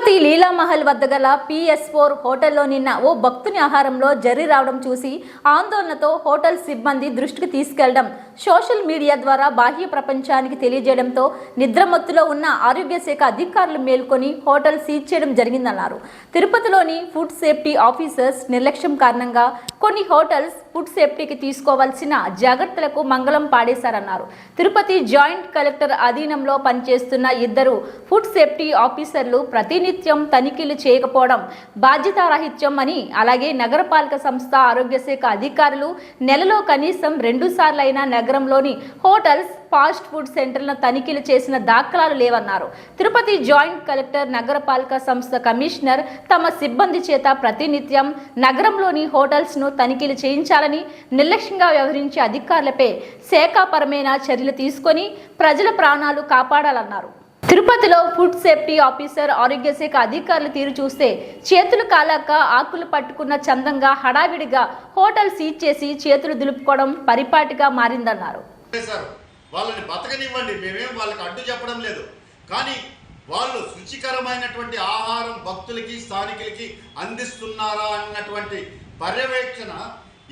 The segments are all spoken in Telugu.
తిరుపతి లీలామహల్ వద్ద గల పిఎస్ ఫోర్ హోటల్లో నిన్న ఓ భక్తుని ఆహారంలో జరి రావడం చూసి ఆందోళనతో హోటల్ సిబ్బంది దృష్టికి తీసుకెళ్ళడం సోషల్ మీడియా ద్వారా బాహ్య ప్రపంచానికి తెలియజేయడంతో నిద్రమత్తులో ఉన్న ఆరోగ్య శాఖ అధికారులు మేల్కొని హోటల్ సీజ్ చేయడం జరిగిందన్నారు. తిరుపతిలోని ఫుడ్ సేఫ్టీ ఆఫీసర్స్ నిర్లక్ష్యం కారణంగా కొన్ని హోటల్స్ ఫుడ్ సేఫ్టీకి తీసుకోవాల్సిన జాగ్రత్తలకు మంగళం పాడేశారన్నారు. తిరుపతి జాయింట్ కలెక్టర్ అధీనంలో పనిచేస్తున్న ఇద్దరు ఫుడ్ సేఫ్టీ ఆఫీసర్లు ప్రతినిత్యం తనిఖీలు చేయకపోవడం బాధ్యతారాహిత్యం అని అలాగే నగరపాలక సంస్థ ఆరోగ్య శాఖ అధికారులు నెలలో కనీసం రెండు సార్లైనా నగరంలోని హోటల్స్ ఫాస్ట్ ఫుడ్ సెంటర్లను తనిఖీలు చేసిన దాఖలాలు లేవన్నారు. తిరుపతి జాయింట్ కలెక్టర్ నగరపాలక సంస్థ కమిషనర్ తమ సిబ్బంది చేత ప్రతినిత్యం నగరంలోని హోటల్స్ను తనిఖీలు చేయించాలని నిర్లక్ష్యంగా వ్యవహరించే అధికారులపై శాఖాపరమైన చర్యలు తీసుకొని ప్రజల ప్రాణాలు కాపాడాలన్నారు. తిరుపతిలో ఫుడ్ సేఫ్టీ ఆఫీసర్ ఆరోగ్య శాఖ అధికారులు తీరు చూస్తే చేతులు కాలాక ఆకులు పట్టుకున్న చందంగా హడావిడిగా హోటల్ సీజ్ చేసి చేతులు దులుపుకోవడం పరిపాటిగా మారిందన్నారు. వాళ్ళని బతకనివ్వండి. మేమేం వాళ్ళకి అడ్డు చెప్పడం లేదు. కానీ వాళ్ళు శుచికరమైనటువంటి ఆహారం భక్తులకి స్థానికులకి అందిస్తున్నారా అన్నటువంటి పర్యవేక్షణ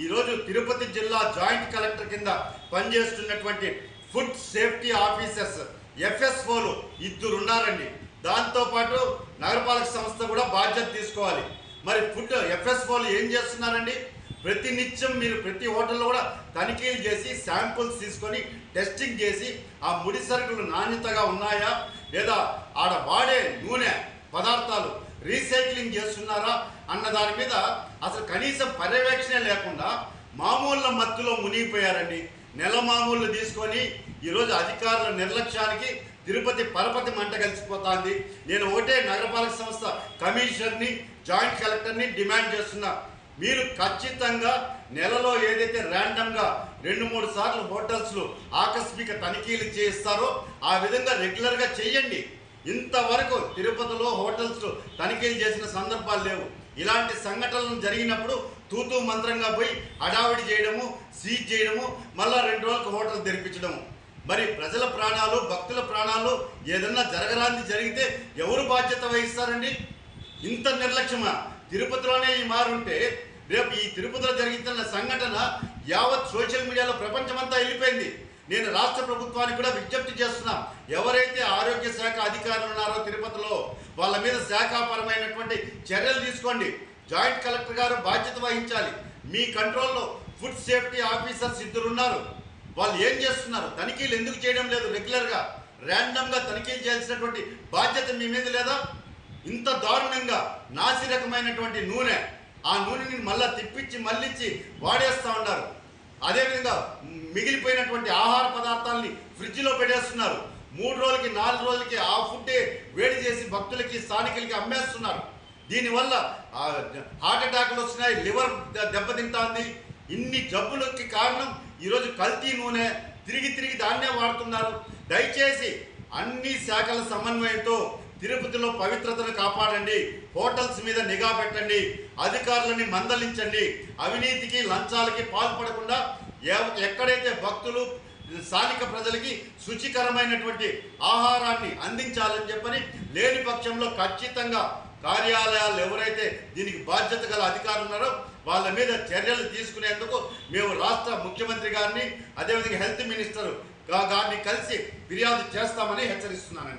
ఈరోజు తిరుపతి జిల్లా జాయింట్ కలెక్టర్ కింద పనిచేస్తున్నటువంటి ఫుడ్ సేఫ్టీ ఆఫీసర్స్ ఎఫ్ఎస్ఓలు ఇద్దరు ఉన్నారండి దాంతోపాటు నగరపాలక సంస్థ కూడా బాధ్యత తీసుకోవాలి. మరి ఫుడ్ ఎఫ్ఎస్ఓలు ఏం చేస్తున్నారండి? ప్రతి నిత్యం మీరు ప్రతి హోటల్లో కూడా తనిఖీలు చేసి శాంపుల్స్ తీసుకొని టెస్టింగ్ చేసి ఆ ముడి సరుకులు నాణ్యతగా ఉన్నాయా? లేదా ఆడ వాడే నూనె పదార్థాలు రీసైక్లింగ్ చేస్తున్నారా అన్న దాని మీద అసలు కనీసం పర్యవేక్షణ లేకుండా మామూళ్ళ మత్తులో మునిగిపోయారండి. నెల మామూళ్ళు తీసుకొని ఈరోజు అధికారుల నిర్లక్ష్యానికి తిరుపతి పరపతి మంట కలిసిపోతుంది. నేను ఒకటే నగరపాలక సంస్థ కమిషనర్ని జాయింట్ కలెక్టర్ని డిమాండ్ చేస్తున్నా. మీరు ఖచ్చితంగా నెలలో ఏదైతే ర్యాండమ్గా రెండు మూడు సార్లు హోటల్స్లో ఆకస్మిక తనిఖీలు చేయిస్తారో ఆ విధంగా రెగ్యులర్గా చేయండి. ఇంతవరకు తిరుపతిలో హోటల్స్లో తనిఖీలు చేసిన సందర్భాలు లేవు. ఇలాంటి సంఘటనలు జరిగినప్పుడు తూతూ మంత్రంగా పోయి హడావిడి చేయడము సీజ్ చేయడము మళ్ళా రెండు రోజులకు హోటల్ తెరిపించడము మరి ప్రజల ప్రాణాలు భక్తుల ప్రాణాలు ఏదన్నా జరగరాంది జరిగితే ఎవరు బాధ్యత వహిస్తారండి? ఇంత నిర్లక్ష్యమా? తిరుపతిలోనే ఈ మారుంటే రేపు ఈ తిరుపతిలో జరుగుతున్న సంఘటన యావత్ సోషల్ మీడియాలో ప్రపంచమంతా వెళ్ళిపోయింది. నేను రాష్ట్ర ప్రభుత్వానికి కూడా విజ్ఞప్తి చేస్తున్నాం. ఎవరైతే ఆరోగ్య శాఖ అధికారులు ఉన్నారో తిరుపతిలో వాళ్ళ మీద శాఖాపరమైనటువంటి చర్యలు తీసుకోండి. జాయింట్ కలెక్టర్ గారు బాధ్యత వహించాలి. మీ కంట్రోల్లో ఫుడ్ సేఫ్టీ ఆఫీసర్స్ ఇద్దరు ఉన్నారు వాళ్ళు ఏం చేస్తున్నారు? తనిఖీలు ఎందుకు చేయడం లేదు? రెగ్యులర్గా ర్యాండమ్గా తనిఖీలు చేయాల్సినటువంటి బాధ్యత మీ మీద లేదా? ఇంత దారుణంగా నాసి రకమైనటువంటి నూనె. ఆ నూనెని మళ్ళీ తిప్పించి మళ్ళించి వాడేస్తూ ఉన్నారు. అదేవిధంగా మిగిలిపోయినటువంటి ఆహార పదార్థాలని ఫ్రిడ్జ్లో పెట్టేస్తున్నారు. మూడు రోజులకి నాలుగు రోజులకి ఆ ఫుడ్డే వేడి చేసి భక్తులకి స్థానికులకి అమ్మేస్తున్నారు. దీనివల్ల హార్ట్ అటాక్లు వస్తున్నాయి లివర్ దెబ్బతింటుంది. ఇన్ని జబ్బులకి కారణం ఈరోజు కల్తీ నూనె. తిరిగి తిరిగి దాన్నే వాడుతున్నారు. దయచేసి అన్ని శాఖల సమన్వయంతో తిరుపతిలో పవిత్రతను కాపాడండి. హోటల్స్ మీద నిఘా పెట్టండి. అధికారులని మందలించండి. అవినీతికి లంచాలకి పాల్పడకుండా ఎక్కడైతే భక్తులు స్థానిక ప్రజలకి శుచికరమైనటువంటి ఆహారాన్ని అందించాలని చెప్పని లేని పక్షంలో ఖచ్చితంగా కార్యాలయాలు ఎవరైతే దీనికి బాధ్యత గల అధికారులు ఉన్నారో వాళ్ళ మీద చర్యలు తీసుకునేందుకు మేము రాష్ట్ర ముఖ్యమంత్రి గారిని అదేవిధంగా హెల్త్ మినిస్టర్ గారిని కలిసి ఫిర్యాదు చేస్తామని హెచ్చరిస్తున్నానండి.